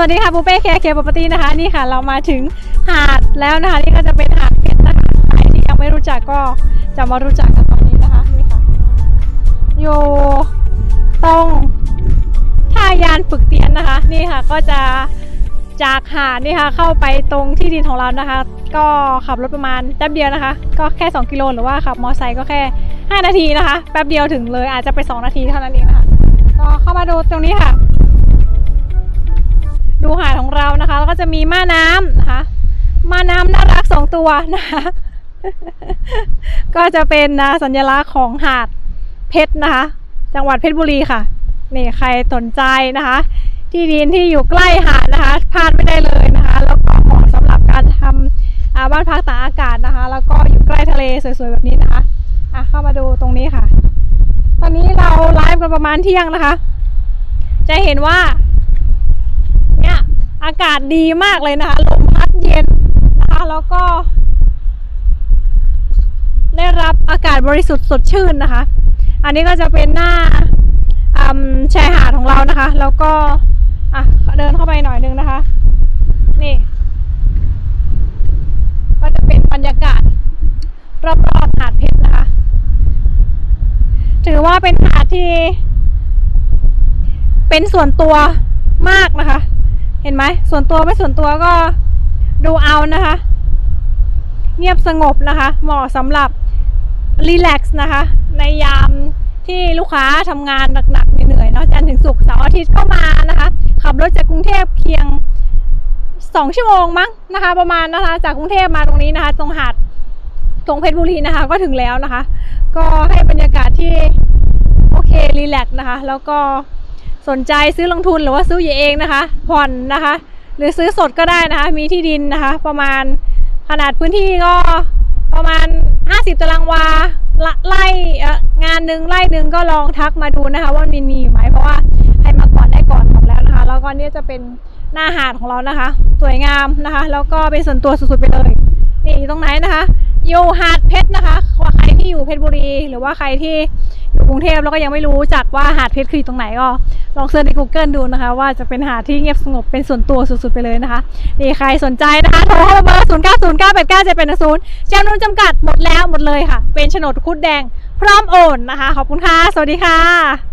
วัสดีค่ะปูเป้แคร์เคปปตี้นะคะนี่ค่ะ เรามาถึงหาดแล้วนะคะนี่ก็จะเป็นหาดเพชรนะคะใครที่ยังไม่รู้จักก็จะมารู้จักกันตอนนี้นะคะนี่ค่ะอยู่ตรงท่ายานฝึกเตียนนะคะ นี่ค่ะก็จะจากหาดนี่ค่ะเข้าไปตรงที่ดินของเรานะคะ ก็ขับรถประมาณแป๊บเดียวนะคะ ก็แค่ 2 กิโลหรือว่าขับมอเตอร์ไซค์ก็แค่ 5 นาทีนะคะ แป๊บเดียวถึงเลยอาจจะไป 2 นาทีเท่านั้นเองนะคะก็เข้ามาดูตรงนี้ค่ะ ก็จะมีม่าน้ำนะคะม่าน้ำน่ารักสองตัวนะคะก็จะเป็นนะสัญลักษณ์ของหาดเพชรนะคะ จังหวัดเพชรบุรีค่ะนี่ใครสนใจนะคะ ที่ดินที่อยู่ใกล้หาดนะคะพลาดไม่ได้เลยนะคะ แล้วก็เหมาะสำหรับการทำบ้านพักตากอากาศนะคะ แล้วก็อยู่ใกล้ทะเลสวยๆแบบนี้นะคะอะเข้ามาดูตรงนี้ค่ะ ตอนนี้เราไลฟ์กันประมาณเที่ยงนะคะ จะเห็นว่า อากาศดีมากเลยนะคะลมพัดเย็นนะคะแล้วก็ ได้รับอากาศบริสุทธิ์สดชื่นนะคะ อันนี้ก็จะเป็นหน้าชายหาดของเรานะคะ แล้วก็อะเดินเข้าไปหน่อยนึงนะคะ นี่ ก็จะเป็นบรรยากาศรอบๆหาดเพชรนะคะ ถือว่าเป็นหาดที่ เป็นส่วนตัวมากนะคะ เห็นไหมส่วนตัวไม่ส่วนตัวก็ดูเอานะคะ เงียบสงบนะคะ เหมาะสำหรับรีแลกซ์นะคะ ในยามที่ลูกค้าทำงานหนักๆเหนื่อยๆเนาะจันถึงศุกร์เสาร์อาทิตย์ก็มานะคะ ขับรถจากกรุงเทพเพียงสองชั่วโมงมั้งนะคะ ประมาณนะคะ จากกรุงเทพมาตรงนี้นะคะ ตรงหาดตรงเพชรบุรีนะคะ ก็ถึงแล้วนะคะ ก็ให้บรรยากาศที่โอเครีแลกซ์นะคะ แล้วก็ สนใจซื้อลงทุนหรือว่าซื้ออยู่เองนะคะ ผ่อนนะคะ หรือซื้อสดก็ได้นะคะ มีที่ดินนะคะ ประมาณขนาดพื้นที่ก็ประมาณ 50 ตารางวาละไร่งานหนึ่งไร่หนึ่งก็ลองทักมาดูนะคะว่ามีมีไหมเพราะว่าให้มาก่อนได้ก่อนบอกแล้วนะคะ แล้วก็เนี่ยจะเป็นหน้าหาดของเรานะคะ สวยงามนะคะ แล้วก็เป็นส่วนตัวสุดๆไปเลยนี่ตรงไหนนะคะอยู่หาดเพชรนะคะ ที่อยู่เพชรบุรี หรือว่าใครที่อยู่กรุงเทพแล้วก็ยังไม่รู้จักว่าหาดเพชรคืออยู่ตรงไหนก็ลองเสิร์ชใน Google ดูนะคะ ว่าจะเป็นหาดที่เงียบสงบเป็นส่วนตัวสุดๆไปเลยนะคะนี่ใครสนใจนะคะโทรเข้ามาเบอร์0 9 0 9 8 9 7 8 0จำนวนจำกัดหมดแล้วหมดเลยค่ะ เป็นโฉนดคุดแดงพร้อมโอนนะคะ ขอบคุณค่ะ สวัสดีค่ะ